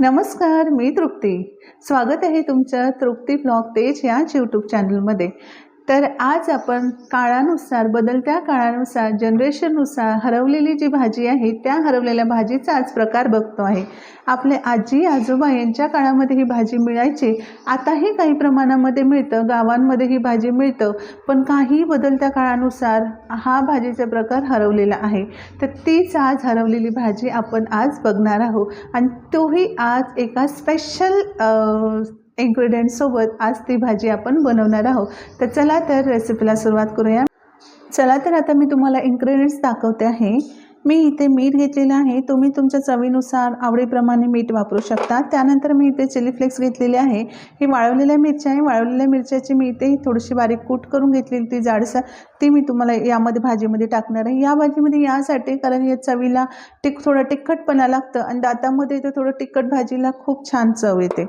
नमस्कार मी तृप्ती. स्वागत आहे तुमच्या तृप्ती ब्लॉग तेज याच यूट्यूब चॅनलमध्ये तर आज आपण काळानुसार बदलत्या काळानुसार जनरेशननुसार हरवलेली जी भाजी आहे त्या हरवलेल्या भाजीचा आज प्रकार बघतो आहे. आपले आजी आजोबा यांच्या काळामध्ये ही भाजी मिळायची. आताही काही प्रमाणामध्ये मिळतं गावांमध्ये ही भाजी मिळतं पण काही बदलत्या काळानुसार हा भाजीचा प्रकार हरवलेला आहे. तर तीच आज हरवलेली भाजी आपण आज बघणार आहोत. आणि तोही आज एका स्पेशल इन्ग्रेडियंटसोबत आज ती भाजी आपण बनवणार आहोत. तर चला तर रेसिपीला सुरुवात करूया. चला तर आता मी तुम्हाला इन्ग्रेडियंट्स दाखवते आहे. मी इथे मीठ घेतलेलं आहे. तुम्ही तुमच्या चवीनुसार आवडीप्रमाणे मीठ वापरू शकता. त्यानंतर मी इथे चिली फ्लेक्स घेतलेले आहे. ही वाळवलेल्या मिरच्या आहे. वाळवलेल्या मिरच्याची मी इथे थोडीशी बारीक कूट करून घेतलेली ती जाडसर ती मी तुम्हाला यामध्ये भाजीमध्ये टाकणार आहे. या भाजीमध्ये यासाठी कारण या चवीला टिक थोडं तिखटपणा लागतं आणि दातामध्ये इथे थोडं तिखट भाजीला खूप छान चव येते.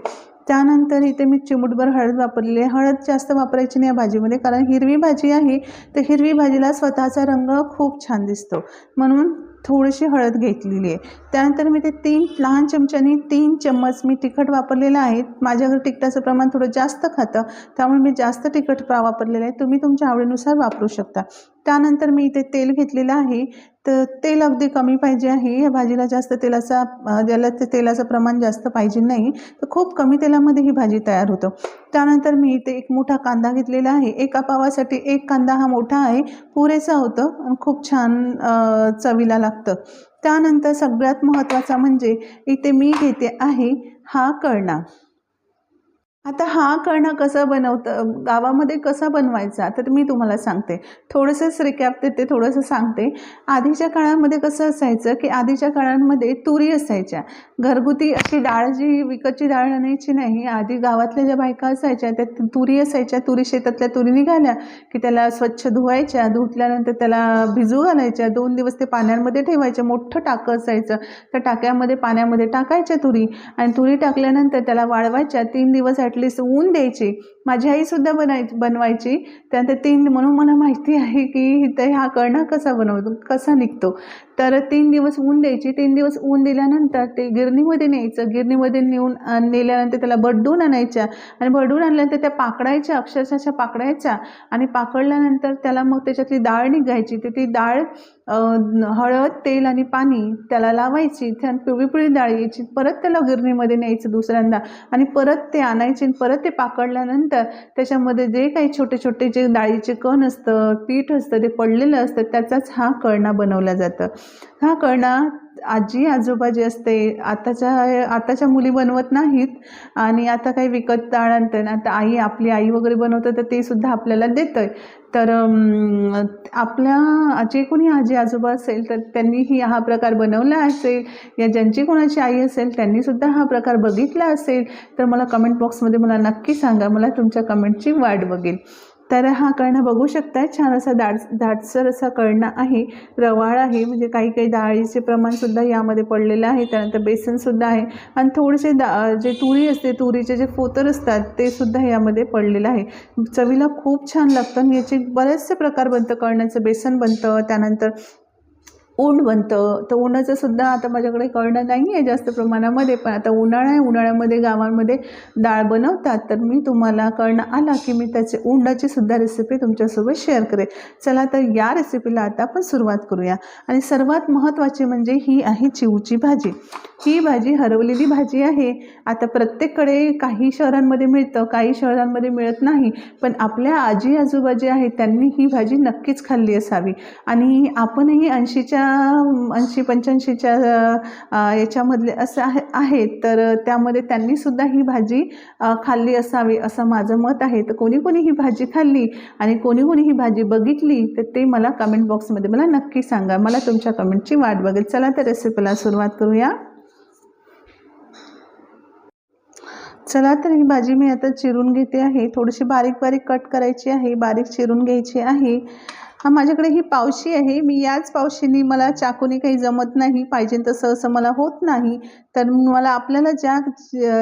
त्यानंतर इथे मी चिमूटभर हळद वापरलेली आहे. हळद जास्त वापरायची नाही या भाजीमध्ये कारण हिरवी भाजी आहे तर हिरवी भाजीला स्वतःचा रंग खूप छान दिसतो. म्हणून थोडीशी हळद घेतलेली आहे. त्यानंतर मी ते तीन लहान चमच्यानी तीन चम्मच मी तिखट वापरलेलं आहे. माझ्या तिखटाचं प्रमाण थोडं जास्त खातं त्यामुळे मी जास्त तिखट प्रा वापरलेलं आहे. तुम्ही तुमच्या आवडीनुसार वापरू शकता. त्यानंतर मी इथे तेल घेतलेलं आहे. तर तेल अगदी कमी पाहिजे आहे. या भाजीला जास्त तेलाचा ज्याला ते तेलाचं प्रमाण जास्त पाहिजे नाही तर खूप कमी तेलामध्ये ही भाजी तयार होतं. त्यानंतर मी इथे एक मोठा कांदा घेतलेला आहे. एका पावासाठी एक कांदा हा मोठा आहे. पुरेसा होतं आणि खूप छान चवीला लागतं. त्यानंतर सगळ्यात महत्त्वाचा म्हणजे इथे मी घेते आहे हा कळणा. आता हा कणा कसं बनवतं? गावामध्ये कसा बनवायचा? तर मी तुम्हाला सांगते. थोडंसंच रिकॅप देते थोडंसं सांगते. आधीच्या काळामध्ये कसं असायचं की आधीच्या काळांमध्ये तुरी असायच्या. घरगुती अशी डाळ जी विकतची डाळ आणायची नाही आधी गावातल्या ज्या बायका असायच्या त्या तुरी असायच्या. तुरी शेतातल्या तुरी निघाल्या की त्याला स्वच्छ धुवायच्या. धुतल्यानंतर त्याला भिजू घालायच्या. दोन दिवस ते पाण्यामध्ये ठेवायच्या. मोठं टाकं असायचं. त्या टाक्यामध्ये पाण्यामध्ये टाकायच्या तुरी आणि तुरी टाकल्यानंतर त्याला वाळवायच्या. तीन दिवस ॲटलिस्ट ऊन द्यायची. माझी आईसुद्धा बनाय बनवायची. त्यानंतर तीन म्हणून मला माहिती आहे की इथं हा कणा कसा बनवतो कसा निघतो. तर तीन दिवस ऊन द्यायची. तीन दिवस ऊन दिल्यानंतर ते गिरणीमध्ये न्यायचं. गिरणीमध्ये नेऊन नेल्यानंतर त्याला बड्डून आणायच्या. आणि बड्डून आणल्यानंतर त्या पाकडायच्या अक्षरशः पाकडायच्या आणि पाकडल्यानंतर त्याला मग त्याच्यातली डाळ निघायची. तर ती डाळ हळद तेल आणि पाणी त्याला लावायची. छान पिवळी पिवळी डाळ यायची. परत त्याला गिरणीमध्ये न्यायचं दुसऱ्यांदा. आणि परत ते आणायचे परत ते पाकडल्यानंतर त्याच्यामध्ये जे काही छोटे छोटे जे डाळीचे कण असतं पीठ असतं ते पडलेलं असतं त्याचाच हा कळणा बनवला जातं. हा कळणा आजी आजोबा जे असते आताच्या आताच्या मुली बनवत नाहीत आणि आता काही विकत आणते ना आता आई आपली आई वगैरे बनवतं तर ते सुद्धा आपल्याला देतं आहे तर आपल्या जे कोणी आजी आजोबा असेल तर त्यांनीही हा प्रकार बनवला असेल. या ज्यांची कोणाची आई असेल त्यांनीसुद्धा हा प्रकार बघितला असेल. तर मला कमेंट बॉक्समध्ये मला नक्की सांगा. मला तुमच्या कमेंटची वाट बघेल. तर हा कळणा बघू शकताय. छान असा दाट दाटसर असा कळणा आहे. रवाळ आहे. म्हणजे काही काही डाळीचे प्रमाणसुद्धा यामध्ये पडलेलं आहे. त्यानंतर बेसनसुद्धा आहे. आणि थोडेसे दा जे तुरी असते तुरीचे जे फोतर असतात ते सुद्धा यामध्ये पडलेलं आहे. चवीला खूप छान लागतं. आणि याचे बरेचसे प्रकार बनतं. कळण्याचं बेसन बनतं. त्यानंतर ऊन बनतं. तर उन्हाचं सुद्धा आता माझ्याकडे कळणं नाही आहे जास्त प्रमाणामध्ये पण आता उन्हाळा आहे. उन्हाळ्यामध्ये गावांमध्ये डाळ बनवतात. तर मी तुम्हाला कळणं आला की मी त्याचे उंडाची सुद्धा रेसिपी तुमच्यासोबत शेअर करेन. चला तर या रेसिपीला आता आपण सुरुवात करूया. आणि सर्वात महत्त्वाची म्हणजे ही आहे चिवची भाजी. ही भाजी हरवलेली भाजी आहे. आता प्रत्येककडे काही शहरांमध्ये मिळतं काही शहरांमध्ये मिळत नाही. पण आपल्या आजी आजोबा जे आहेत त्यांनी ही भाजी नक्कीच खाल्ली असावी. आणि आपणही ऐंशीच्या ऐंशी पंच्याऐंशीच्या याच्यामधले असं आहे आहेत. तर त्यामध्ये त्यांनीसुद्धा ही भाजी खाल्ली असावी असं माझं मत आहे. तर कोणी कोणी ही भाजी खाल्ली आणि कोणी कोणी ही भाजी बघितली तर ते मला कमेंट बॉक्समध्ये मला नक्की सांगा. मला तुमच्या कमेंटची वाट बघेल. चला तर रेसिपीला सुरुवात करूया. चला तर ही भाजी मी आता चिरून घेते आहे. थोडीशी बारीक बारीक कट करायची आहे. बारीक चिरून घ्यायची आहे. हा माझ्याकडे ही पावशी आहे. मी याच पावशीने मला चाकूने काही जमत नाही. पाहिजे तसं असं मला होत नाही. तर मला आपल्याला ज्या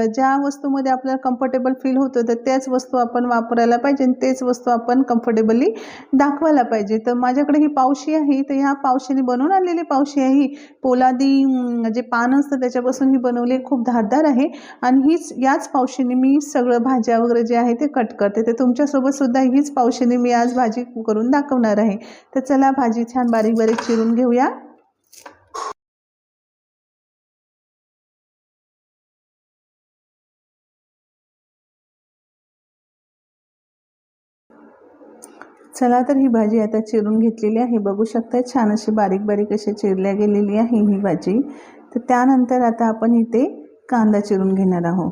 ज्या वस्तूमध्ये आपल्याला कम्फर्टेबल फील होतं तर त्याच वस्तू आपण वापरायला पाहिजे आणि तेच वस्तू आपण कम्फर्टेबली दाखवायला पाहिजे. तर माझ्याकडे ही पावशी आहे तर ह्या पावशीने बनवून आणलेली पावशी आहे. ही पोलादी जे पान असतं त्याच्यापासून ही बनवली खूप धारदार आहे. आणि हीच याच पावशीने मी सगळं भाज्या वगैरे जे आहे ते कट करते. तर तुमच्यासोबत सुद्धा हीच पावशीने मी आज भाजी करून दाखवणार आहे. तर चला भाजी छान बारीक बारीक चिरून घेऊया. चला तर ही भाजी आता चिरून घेतलेली आहे. बघू शकता छान अशी बारीक बारीक अशी चिरल्या गेलेली आहे ही भाजी. तर त्यानंतर आता आपण इथे कांदा चिरून घेणार आहोत.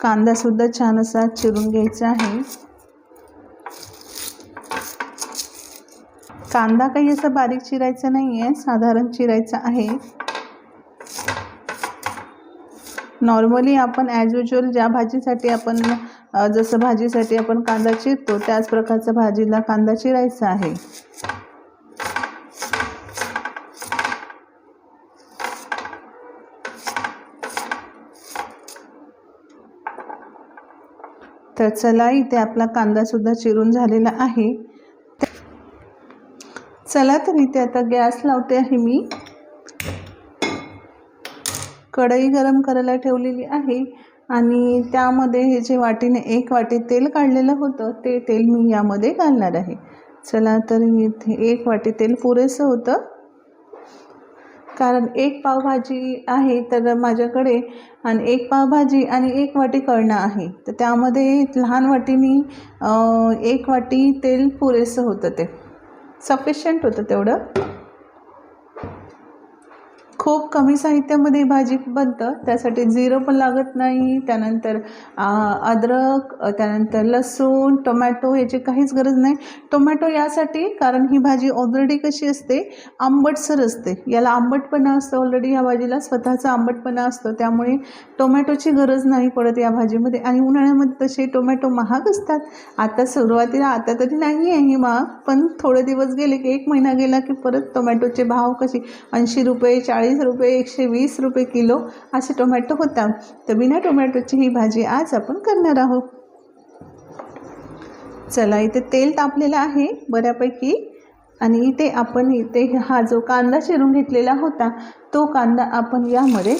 कांदासुद्धा छान असा चिरून घ्यायचा आहे. कांदा काही असा बारीक चिरायचा नाही आहे साधारण चिरायचा आहे. नॉर्मली आपण ॲज युजल ज्या भाजीसाठी आपण जसं भाजीसाठी आपण कांदा चिरतो त्याच प्रकारचा भाजीला कांदा चिरायचा आहे. तर चला इथे आपला कांदासुद्धा चिरून झालेला आहे. चला तर इथे आता गॅस लावते आहे मी. कढई गरम करायला ठेवलेली आहे. आणि त्यामध्ये हे जे वाटीने एक वाटी तेल काढलेलं होतं ते तेल मी यामध्ये घालणार आहे. चला तर इथे एक वाटी तेल पुरेसं होतं. कारण एक पावभाजी आहे तर माझ्याकडे आणि एक पावभाजी आणि एक वाटी कळणं आहे. तर त्यामध्ये लहान वाटीनी एक वाटी तेल पुरेसं होतं ते. सफिशियंट होतं तेवढं. खूप कमी साहित्यामध्ये भाजी बनतं. त्यासाठी जिरं पण लागत नाही. त्यानंतर अद्रक त्यानंतर लसूण टोमॅटो याची काहीच गरज नाही. टोमॅटो यासाठी कारण ही भाजी ऑलरेडी कशी असते? आंबटसर असते. याला आंबटपणा असतं ऑलरेडी या भाजीला स्वतःचा आंबटपणा असतो. त्यामुळे टोमॅटोची गरज नाही पडत या भाजीमध्ये. आणि उन्हाळ्यामध्ये तसे टोमॅटो महाग असतात. आता सुरुवातीला आता तरी नाही आहे ही महाग. पण थोडे दिवस गेले की एक महिना गेला की परत टोमॅटोचे भाव कसे? ऐंशी रुपये चाळीस रुपये एकशे वीस रुपये किलो असे टोमॅटो होता. तर बिना टोमॅटोची ही भाजी आज आपण करणार आहोत. चला इथे तेल तापलेलं आहे बऱ्यापैकी. आणि इथे आपण इथे हा जो कांदा चिरून घेतलेला होता तो कांदा आपण यामध्ये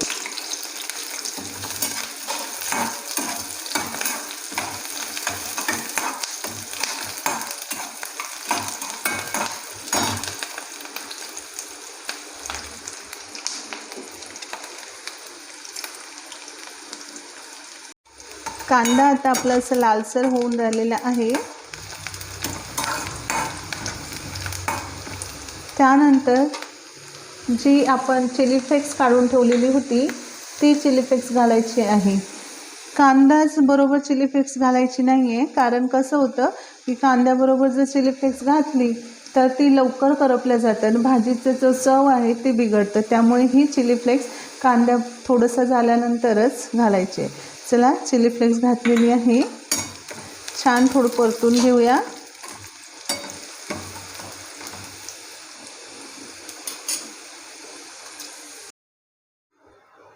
कांदा आता आपला असं लालसर होऊन राहिलेला आहे. त्यानंतर जी आपण चिली फ्लेक्स काढून ठेवलेली होती ती चिली फ्लेक्स घालायची आहे. कांदाच बरोबर चिली फ्लेक्स घालायची नाही आहे कारण कसं होतं की कांद्याबरोबर जर चिली फ्लेक्स घातली तर ती लवकर करपल्या जातं आणि भाजीचं जो चव आहे ते बिघडतं. त्यामुळे ही चिली फ्लेक्स कांद्या थोडंसं झाल्यानंतरच घालायचे. चला चिली फ्लेक्स घातलेली आहे. छान थोडं परतून घेऊया.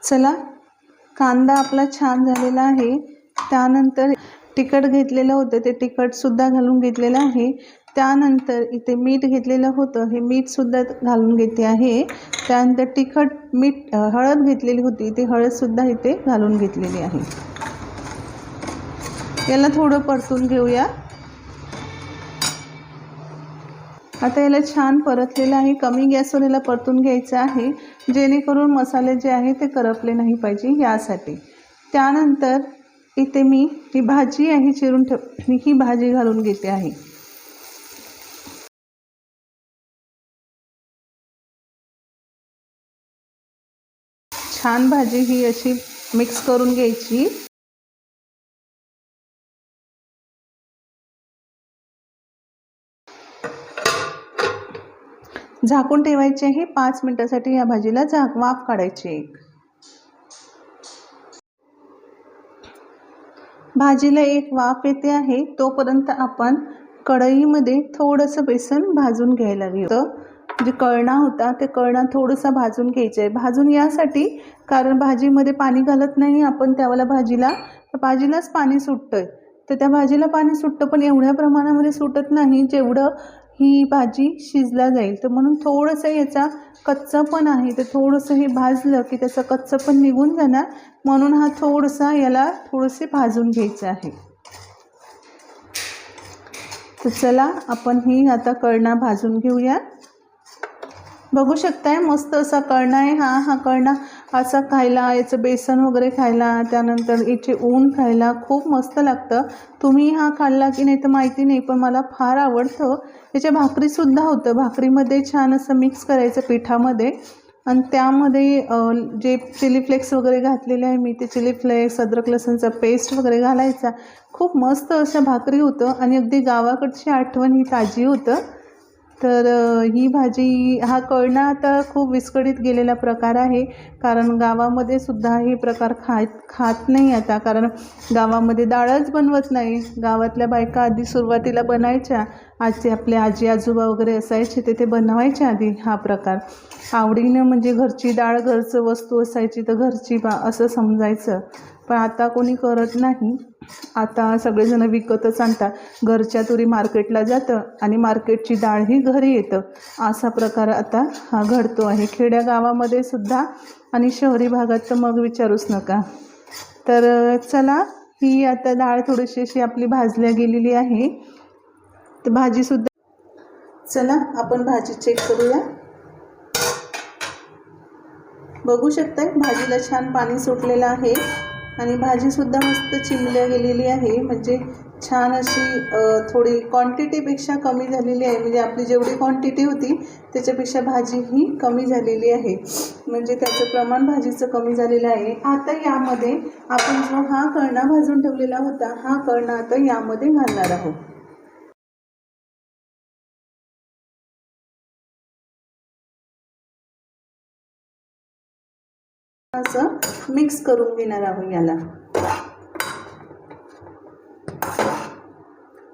चला कांदा आपला छान झालेला आहे. त्यानंतर तिखट घेतलेलं होतं ते तिखटसुद्धा घालून घेतलेलं आहे. त्यानंतर इथे मीठ घेतलेलं होतं. हे मीठसुद्धा घालून घेते आहे. त्यानंतर तिखट मीठ हळद घेतलेली होती. ती हळदसुद्धा इथे घालून घेतलेली आहे. याला थोडं परतून घेऊया. आता याला छान परतलेलं आहे. कमी गॅसवर याला परतून घ्यायचं आहे. जेणेकरून मसाले जे आहे ते करपले नाही पाहिजे यासाठी. त्यानंतर इथे मी ही भाजी आहे चिरून ठेव मी ही भाजी घालून घेते आहे. छान भाजी ही अशी मिक्स करून घ्यायची. झाकून ठेवायचे आहे पाच मिनिटासाठी या भाजीला झाक वाफ काढायची एक. भाजीला एक वाफ येते आहे तोपर्यंत आपण कढईमध्ये थोडंसं बेसन भाजून घ्यायला घेतो जे कळणा होता ते कळणा थोडंसं भाजून घ्यायचं आहे भाजून यासाठी कारण भाजीमध्ये पाणी घालत नाही आपण त्यावेळेला भाजीला तर भाजीलाच पाणी सुटतं आहे तर त्या भाजीला पाणी सुटतं पण एवढ्या प्रमाणामध्ये सुटत नाही जेवढं ही भाजी शिजला जाईल. तर म्हणून थोडंसं याचा कच्चं पण आहे तर थोडंसं हे भाजलं की त्याचं कच्चं पण निघून जाणार. म्हणून हा थोडंसा याला थोडंसे भाजून घ्यायचं आहे. तर चला आपण ही आता कळणा भाजून घेऊया. बघू शकताय मस्त असा कळणा आहे. हा हा कळणा असा खायला याचं बेसन वगैरे खायला त्यानंतर याचे ऊन खायला खूप मस्त लागतं. तुम्ही हा खाल्ला की नाही तर माहिती नाही पण मला फार आवडतं. याच्या भाकरीसुद्धा होतं. भाकरीमध्ये छान असं मिक्स करायचं पिठामध्ये. आणि त्यामध्ये जे चिली फ्लेक्स वगैरे घातलेले आहे मी ते चिली फ्लेक्स अद्रक लसणचा पेस्ट वगैरे घालायचा. खूप मस्त अशा भाकरी होतं. आणि अगदी गावाकडची आठवण ही ताजी होतं. तर ही भाजी हा कळणा आता खूप विस्कळीत गेलेला प्रकार आहे. कारण गावामध्ये सुद्धा हे प्रकार खात खात नाही आता. कारण गावामध्ये डाळच बनवत नाही. गावातल्या बायका आधी सुरुवातीला बनायच्या. आजी आपले आजी आजोबा वगैरे असायचे. ते ते बनवायच्या आधी हा प्रकार. आवडीनं म्हणजे घरची डाळ घरचं वस्तू असायची तर घरची बा असं समजायचं. पण आता कोणी करत नाही. आता सगळेजण विकतच आणतात. घरच्या तुरी मार्केटला जातं आणि मार्केटची डाळही घरी येतं. असा प्रकार आता हा घडतो आहे. खेड्या गावामध्ये सुद्धा आणि शहरी भागात तर मग विचारूच नका. तर चला ही आता डाळ थोडीशी अशी आपली भाजल्या गेलेली आहे. तर भाजीसुद्धा चला आपण भाजी चेक करूया. बघू शकताय भाजीला छान पाणी सुटलेलं आहे. आणि भाजीसुद्धा मस्त चिमल्या गेलेली आहे. म्हणजे छान अशी थोडी क्वांटिटीपेक्षा कमी झालेली आहे. म्हणजे आपली जेवढी क्वांटिटी होती त्याच्यापेक्षा भाजी ही कमी झालेली आहे. म्हणजे त्याचं प्रमाण भाजीचं कमी झालेलं आहे. आता यामध्ये आपण जो हा कळणा भाजून ठेवलेला होता हा कळणा आता यामध्ये घालणार आहोत. असं मिक्स करून घेणार आहोत याला.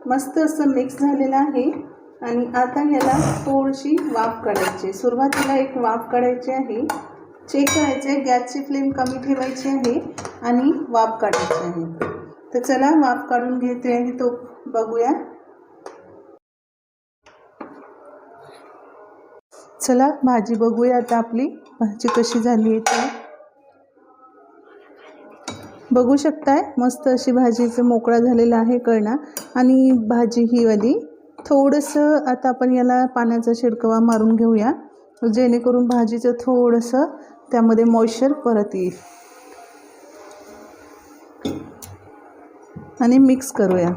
मस्त असं मिक्स झालेलं आहे. आणि आता याला थोडीशी वाफ काढायची सुरुवातीला एक वाफ काढायची आहे. चेक करायचे आहे गॅसची फ्लेम कमी ठेवायची आहे आणि वाफ काढायची आहे. तर चला वाफ काढून घेते आहे तो बघूया. चला भाजी बघूया आता आपली. भाजी कशी झाली आहे ती. बघू शकताय. मस्त अशी भाजीचं मोकळा झालेला आहे कळणा. आणि भाजी ही वाली. थोडंसं आता आपण याला पाण्याचा शिडकवा मारून घेऊया. जेणेकरून भाजीचं थोडंसं त्यामध्ये मॉइश्चर परत येईल. आणि मिक्स करूया.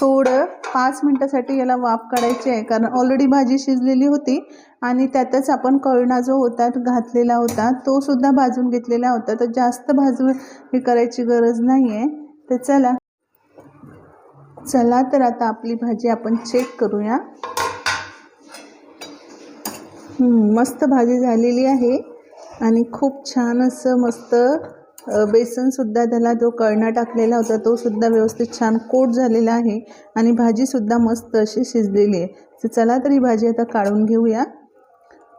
थोडं पाच मिनटासाठी याला वाफ काढायची आहे. कारण ऑलरेडी भाजी शिजलेली होती आणि त्यातच आपण कळणा जो होता घातलेला होता तो सुद्धा भाजून घेतलेला होता. तर जास्त भाजून हे करायची गरज नाही आहे तर चला. चला तर आता आपली भाजी आपण चेक करूया. मस्त भाजी झालेली आहे. आणि खूप छान असं मस्त बेसनसुद्धा त्याला जो कळणा टाकलेला होता तो सुद्धा व्यवस्थित छान कोट झालेला आहे आणि भाजीसुद्धा मस्त अशी शिजलेली आहे. तर चला तर ही भाजी आता काढून घेऊया.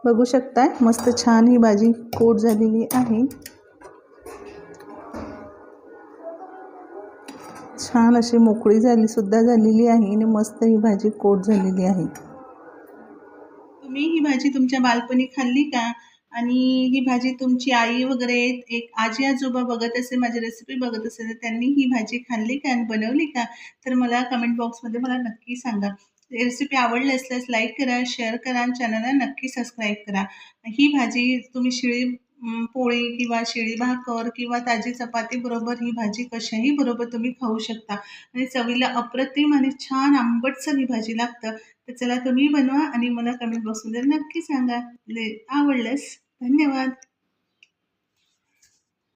बघू शकताय मस्त छान ही भाजी कोट झालेली आहे. छान अशी मोकळी झाली सुद्धा झालेली आहे आणि मस्त ही भाजी कोट झालेली आहे. तुम्ही ही भाजी तुमच्या बालपणी खाल्ली का? आणि ही भाजी तुमची आई वगैरे एक आजी आजोबा बघत असेल माझी रेसिपी बघत असेल तर त्यांनी ही भाजी खाल्ली का आणि बनवली का? तर मला कमेंट बॉक्समध्ये मला नक्की सांगा. रेसिपी आवडली असल्यास लाईक करा शेअर करा आणि चॅनलला नक्की सबस्क्राईब करा. ही भाजी तुम्ही शिळी पोळी किंवा शिळी भाकर किंवा ताजी चपाती बरोबर ही भाजी कशाही बरोबर तुम्ही खाऊ शकता. आणि चवीला अप्रतिम आणि छान आंबटसर ही भाजी लागतं. तर चला तुम्ही बनवा आणि मला कमेंट बॉक्समध्ये नक्की सांगा. ले आवडल्यास धन्यवाद.